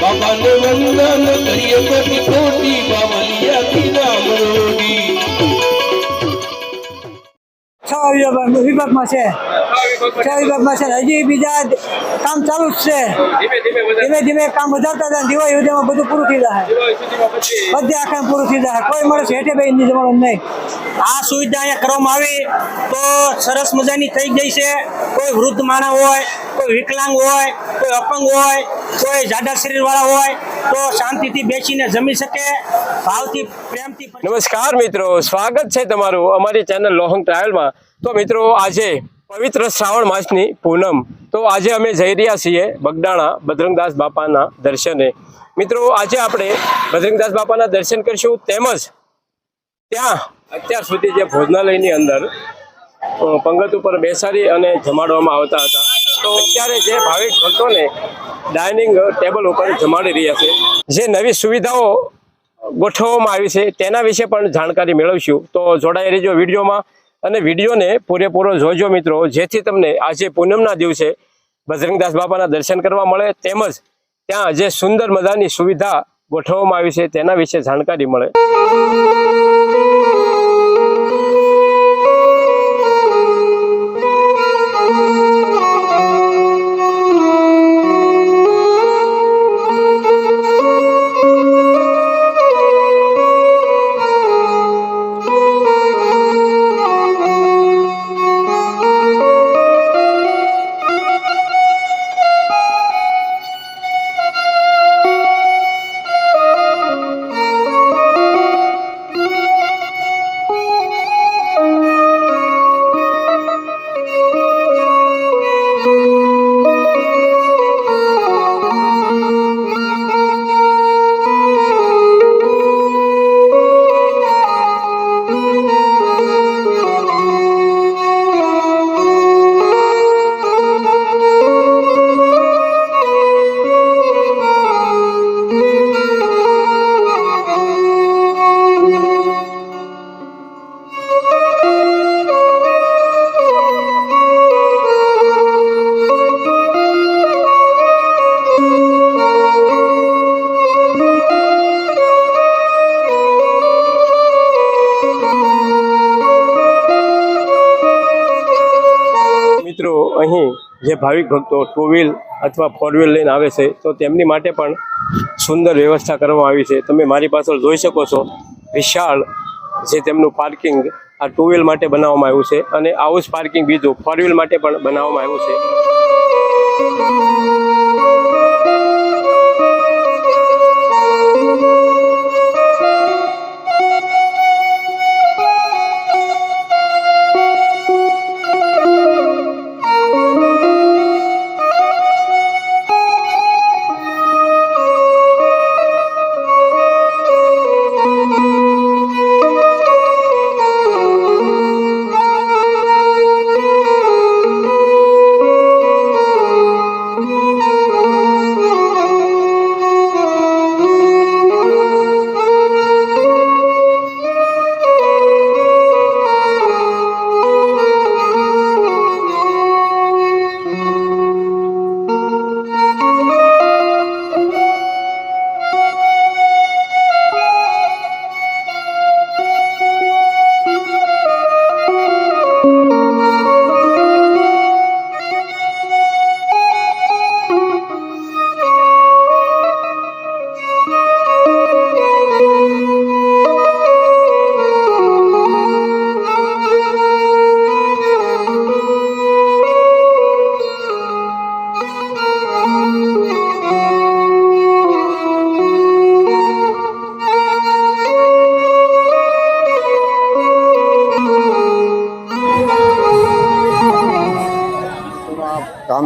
બાબાને વંદન કરીએ કોટી કોટી બાવલિયાથી નામ રોડી વિભાગમાં છે. છ વિભાગમાં છે. હજી બીજા કામ ચાલુ જ છે. ધીમે ધીમે કામ વધારતા જાય દિવાળી સુધીમાં બધું પૂરું થઈ જાય. બધે આખા પૂરું થઈ જાય. કોઈ માણસ હેઠે બે જવાનું નહીં. આ સુવિધા અહીંયા કરવામાં આવી તો સરસ મજાની થઈ ગઈ છે. કોઈ વૃદ્ધ માણસ હોય, કોઈ વિકલાંગ હોય, કોઈ અપંગ હોય કોઈ જાડા શરીરવાળા હોય તો શાંતિથી બેસીને જમી શકે, ભાવથી, પ્રેમથી નમસ્કાર મિત્રો, સ્વાગત છે તમારું અમારી ચેનલ લોહંગ ટ્રાવેલમાં. તો મિત્રો, આજે પવિત્ર શ્રાવણ માસની પૂનમ. તો આજે અમે જઈ રહ્યા છીએ બગડાણા બદ્રંગદાસ બાપાના દર્શને. મિત્રો, આજે આપણે બદ્રંગદાસ બાપાના દર્શન કરીશું તેમજ ત્યાં અત્યાર સુધી જે ભોજનાલયની અંદર પંગત ઉપર બેસાડી અને જમાડવામાં આવતા હતા. તો અત્યારે જે ભાવિક ભક્તોને ડાઇનિંગ ટેબલ ઉપર જમાડી રહ્યા છે, જે નવી સુવિધાઓ ગોઠવવામાં આવી છે, તેના વિશે પણ જાણકારી મેળવશું. તો જોડાઈ રહેજો વિડીયોમાં અને વિડીયોને પૂરેપૂરો જોજો મિત્રો. જેથી તમને આજે પૂનમના દિવસે બજરંગદાસ બાપાના દર્શન કરવા મળે, તેમજ ત્યાં જે સુંદર મજાની સુવિધા ગોઠવવામાં આવી છે, તેના વિશે જાણકારી મળે. અહીં જે ભાવિક ભક્તો ટુ વ્હીલ અથવા ફોર વ્હીલ લઈને આવે છે, તો તેમની માટે પણ સુંદર વ્યવસ્થા કરવામાં આવી છે. તમે મારી પાછળ જોઈ શકો છો, વિશાળ જે તેમનું પાર્કિંગ આ ટુ વ્હીલ માટે બનાવવામાં આવ્યું છે અને આવું જ પાર્કિંગ બીજું ફોર વ્હીલ માટે પણ બનાવવામાં આવ્યું છે.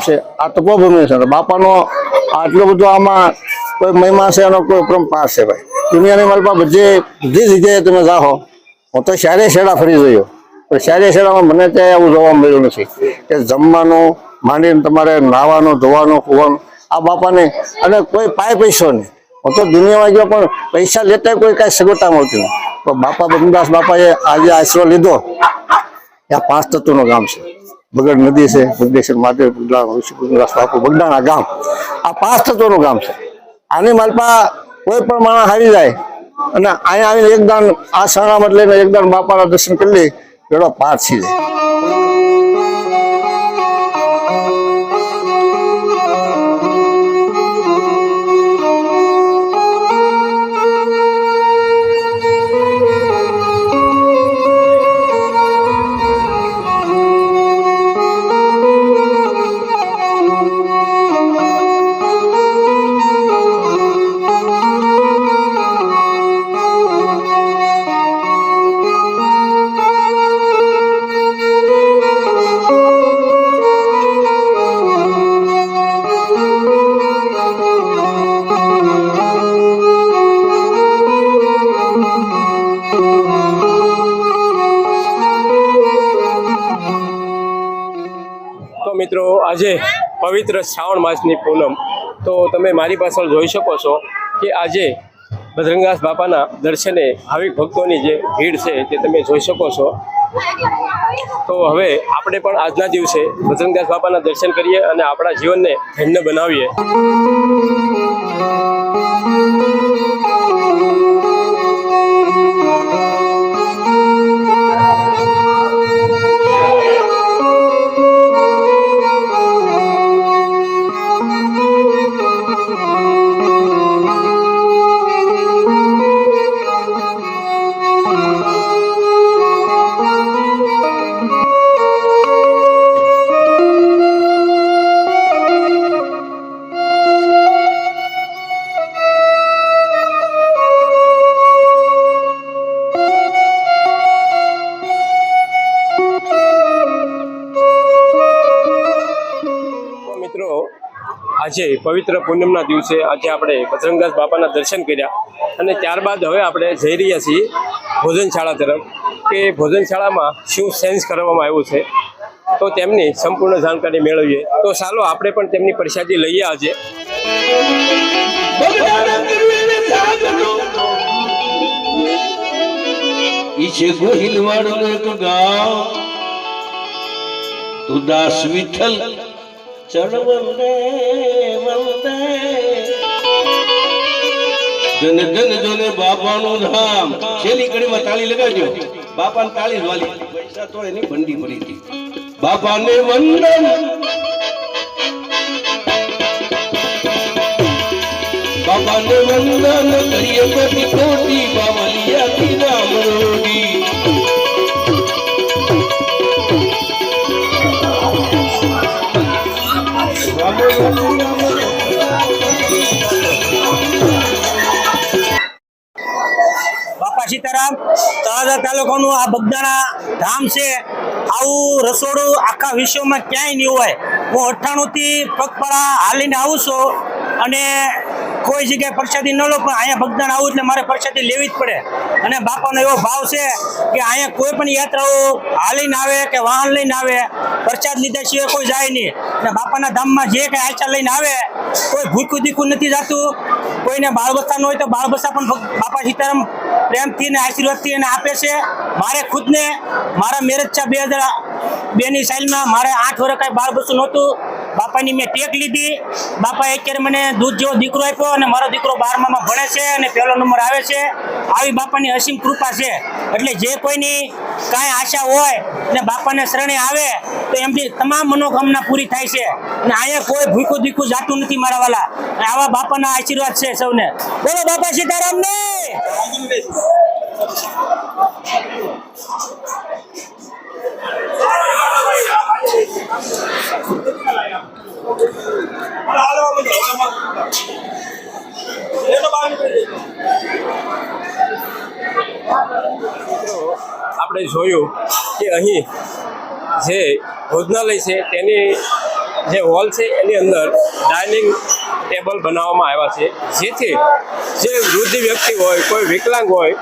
છે. આ તપોભૂમિ છે. બાપાનો આટલો બધો આમાં કોઈ મહિમા છે એનો કોઈ પરંપરા છે ભાઈ. દુનિયાની મારી બધે બધી જગ્યાએ તમે જાઓ, હું તો શારે શેડા ફરી જોયો. પણ શારે શેડામાં મને ત્યાં એવું જોવા મળ્યું નથી. કે જમવાનું, માંડીને તમારે નાવાનું, ધોવાનું, ખોવાનું, આ બાપાને અને કોઈ પાય પૈસો નહીં. હું તો દુનિયામાં ગયો પણ પૈસા લેતા કોઈ કાંઈ સગવડતા મળતી નહીં તો બાપા બગનદાસ બાપાએ આજે આશરો લીધો. આ પાંચ તત્વનું ગામ છે. બગડ નદી છે બગડેશ્વર મહાદેવ બગડા ઋષિ બગડાસ ગામ. આ પાંચ તત્વોનું ગામ છે. આની માલપા કોઈ પણ માણસ હારી જાય અને અહીંયા આવીને એકદાન આ શરણામ લઈને એકદાન બાપાના દર્શન કરી લે એનો પાર છે. આજે પવિત્ર શ્રાવણ માસની પૂનમ. તો તમે મારી પાછળ જોઈ શકો છો કે આજે ભદ્રંગાસ બાપાના દર્શને ભાવિક ભક્તોની જે ભીડ છે તે તમે જોઈ શકો છો. તો હવે આપણે પણ આજના દિવસે બજરંગદાસ બાપાના દર્શન કરીએ અને આપણા જીવનને ધન્ય બનાવીએ. આજે પવિત્ર પૂનમના દિવસે આજે આપણે બજરંગદાસ બાપાના દર્શન કર્યા અને ત્યારબાદ હવે આપણે જઈ રહ્યા છીએ ભોજનશાળા તરફ, કે ભોજનશાળામાં શું સેન્સ કરવામાં આવ્યું છે, તો તેમની સંપૂર્ણ જાણકારી મેળવીએ. તો ચાલો આપણે પણ તેમની પ્રસાદી લઈએ આજે. છે ગામ, તું દાસ વિઠ્ઠલ જન જન જન બાપાનું ધામ. છેલ્લી કડીમાં તાળી લગાવજો. બાપાને તાળી વાલી. પૈસા તો એની બંડી પડી હતી બાપાને વંદન. બાબાને વંદન કરીએ કોટી કોટી બાવલિયાથી તળાજા આ બગદાણા ધામ છે, આવું રસોડું આખા વિશ્વમાં ક્યાંય નહીં હોય. હું અઠ્ઠાણુંથી પગપાળા હાલીને આવું છું અને કોઈ જગ્યાએ પ્રસાદી ન લો, પણ અહીંયા ભગદાન આવું એટલે મારે પ્રસાદી લેવી જ પડે. અને બાપાનો એવો ભાવ છે કે અહીંયા કોઈ પણ યાત્રાઓ હાલીને આવે કે વાહન લઈને આવે, પ્રસાદ લીધા સિવાય કોઈ જાય નહીં. અને બાપાના ધામમાં જે કંઈ આચાર લઈને આવે, કોઈ ભૂખું દીખું નથી જતું. કોઈને બાળ ન હોય તો બાળ પણ બાપા સીતારામ પ્રેમથી અને આશીર્વાદથી એને આપે છે. મારે ખુદને, મારા મેરેજ છે બે હજાર બેની સાઇલમાં મારે આઠ વર્ષ કાંઈ બાળ નહોતું. બાપાની મેં ટેક લીધી. બાપાએ અત્યારે મને દૂધ જેવો દીકરો આપ્યો અને મારો દીકરો બારમામાં ભણે છે અને પહેલો નંબર આવે છે. આવી બાપાની અસીમ કૃપા છે. એટલે જે કોઈની કાંઈ આશા હોય ને બાપાને શરણે આવે, તો એમની તમામ મનોકામના પૂરી થાય છે. અને અહીંયા કોઈ ભૂખું દીખું જાતું નથી મારા વાલા. અને આવા બાપાના આશીર્વાદ છે સૌને. બોલો બાપા સીતારામ ને આપણે જોયું કે અહીં જે ભોજનાલય છે, તેની જે હોલ છે, એની અંદર ડાઇનિંગ ટેબલ બનાવવામાં આવ્યા છે. જેથી જે વૃદ્ધ વ્યક્તિ હોય, કોઈ વિકલાંગ હોય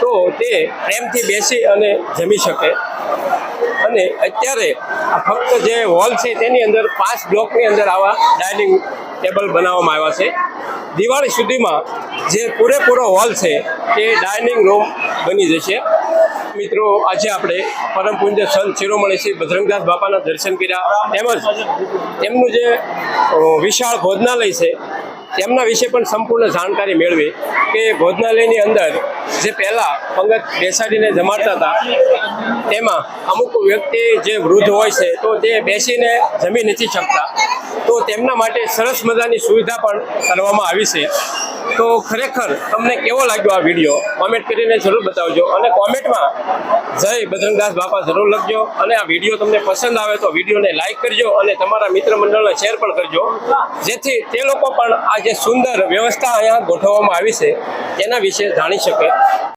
તો તે પ્રેમથી બેસી અને જમી શકે. અને અત્યારે ફક્ત જે હોલ છે તેની અંદર પાંચ બ્લોકની અંદર આવા ડાઇનિંગ ટેબલ બનાવવામાં આવ્યા છે. દિવાળી સુધીમાં જે પૂરેપૂરો હોલ છે તે ડાઇનિંગ રૂમ બની જશે. મિત્રો, આજે આપણે પરમ પૂજ્ય સંત શિરોમણી શ્રી બજરંગદાસ બાપાના દર્શન કર્યા. તેમજ તેમનું જે વિશાળ ભોજનાલય છે તેમના વિશે પણ સંપૂર્ણ જાણકારી મેળવી કે ભોજનાલયની અંદર જે પહેલાં પંગત બેસાડીને જમાડતા હતા, તેમાં અમુક વ્યક્તિ જે વૃદ્ધ હોય છે, તો તે બેસીને જમી નથી શકતા તો તેમના માટે સરસ મજાની સુવિધા પણ કરવામાં આવી છે. તો ખરેખર તમને કેવો લાગ્યો આ વીડિયો કોમેન્ટ કરીને જરૂર બતાવજો અને કોમેન્ટમાં જય બજરંગદાસ બાપા જરૂર લખજો અને આ વીડિયો તમને પસંદ આવે તો વિડીયોને લાઇક કરજો અને તમારા મિત્ર મંડળને શેર પણ કરજો. જેથી તે લોકો પણ આ જે સુંદર વ્યવસ્થા અહીંયા ગોઠવવામાં આવી છે તેના વિશે જાણી શકે.